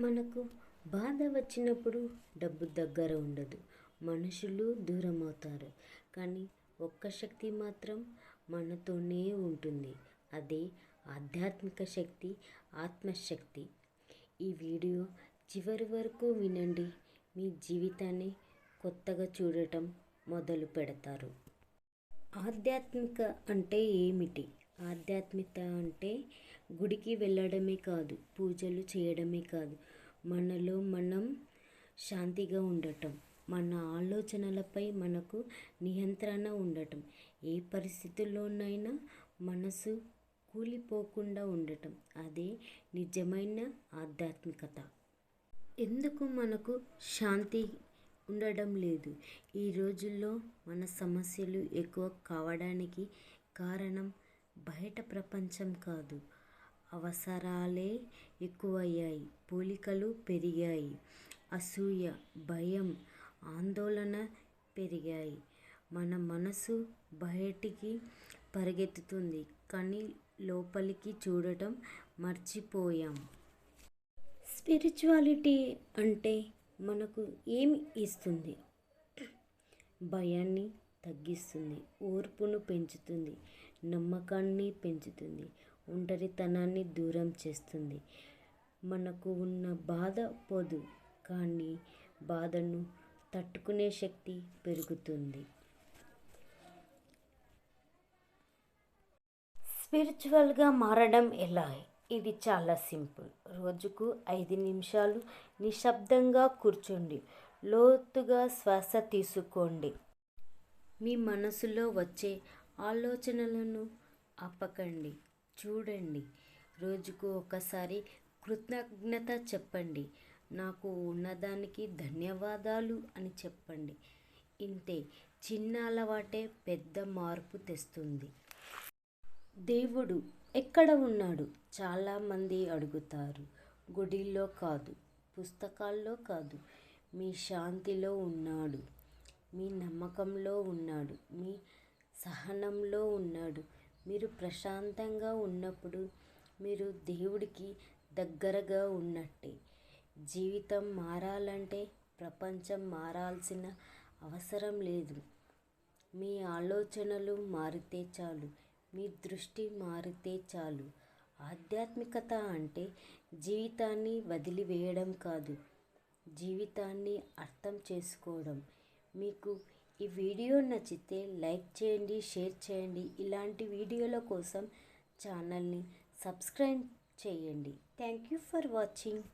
మనకు బాధ వచ్చినప్పుడు డబ్బు దగ్గర ఉండదు. మనుషులు దూరం అవుతారు కానీ ఒక్క శక్తి మాత్రం మనతోనే ఉంటుంది. అదే ఆధ్యాత్మిక శక్తి ఆత్మశక్తి. ఈ వీడియో చివరి వరకు వినండి. మీ జీవితాన్ని కొత్తగా చూడటం మొదలు పెడతారు. ఆధ్యాత్మిక అంటే ఏమిటి? ఆధ్యాత్మికత అంటే గుడికి వెళ్ళడమే కాదు పూజలు చేయడమే కాదు. మనలో మనం శాంతిగా ఉండటం మన ఆలోచనలపై మనకు నియంత్రణ ఉండటం. ఏ పరిస్థితుల్లోనైనా మనసు కూలిపోకుండా ఉండటం అదే నిజమైన ఆధ్యాత్మికత. ఎందుకు మనకు శాంతి ఉండడం లేదు? ఈ రోజుల్లో మన సమస్యలు ఎక్కువ కావడానికి కారణం బయట ప్రపంచం కాదు. అవసరాలే ఎక్కువయ్యాయి. పోలికలు పెరిగాయి. అసూయ భయం ఆందోళన పెరిగాయి. మన మనసు బయటికి పరిగెత్తుతుంది. కానీ లోపలికి చూడటం మర్చిపోయాం. స్పిరిచువాలిటీ అంటే మనకు ఏమి ఇస్తుంది? భయాన్ని తగ్గిస్తుంది. ఓర్పును పెంచుతుంది. నమ్మకాన్ని పెంచుతుంది ఒంటరితనాన్ని దూరం చేస్తుంది. మనకు ఉన్న బాధ పోదు కానీ బాధను తట్టుకునే శక్తి పెరుగుతుంది. స్పిరిచువల్గా మారడం ఎలా? ఇది చాలా సింపుల్. రోజుకు ఐదు నిమిషాలు నిశ్శబ్దంగా కూర్చోండి. లోతుగా శ్వాస తీసుకోండి. మీ మనసులో వచ్చే ఆలోచనలను ఆపకండి. చూడండి. రోజుకు ఒకసారి కృతజ్ఞత చెప్పండి. నాకు ఉన్నదానికి ధన్యవాదాలు అని చెప్పండి. ఇంతే. చిన్న అలవాటే పెద్ద మార్పు తెస్తుంది. దేవుడు ఎక్కడ ఉన్నాడు? చాలామంది అడుగుతారు. గుడిలో కాదు పుస్తకాల్లో కాదు. మీ శాంతిలో ఉన్నాడు. మీ నమ్మకంలో ఉన్నాడు. మీ సహనంలో ఉన్నాడు. మీరు ప్రశాంతంగా ఉన్నప్పుడు మీరు దేవుడికి దగ్గరగా ఉన్నట్టే. జీవితం మారాలంటే ప్రపంచం మారాల్సిన అవసరం లేదు. మీ ఆలోచనలు మారితే చాలు. మీ దృష్టి మారితే చాలు. ఆధ్యాత్మికత అంటే జీవితాన్ని వదిలివేయడం కాదు. జీవితాన్ని అర్థం చేసుకోవడం. మీకు ఈ వీడియో నచ్చితే లైక్ చేయండి షేర్ చేయండి. ఇలాంటి వీడియోల కోసం ఛానల్ని సబ్స్క్రైబ్ చేయండి. Thank you for watching.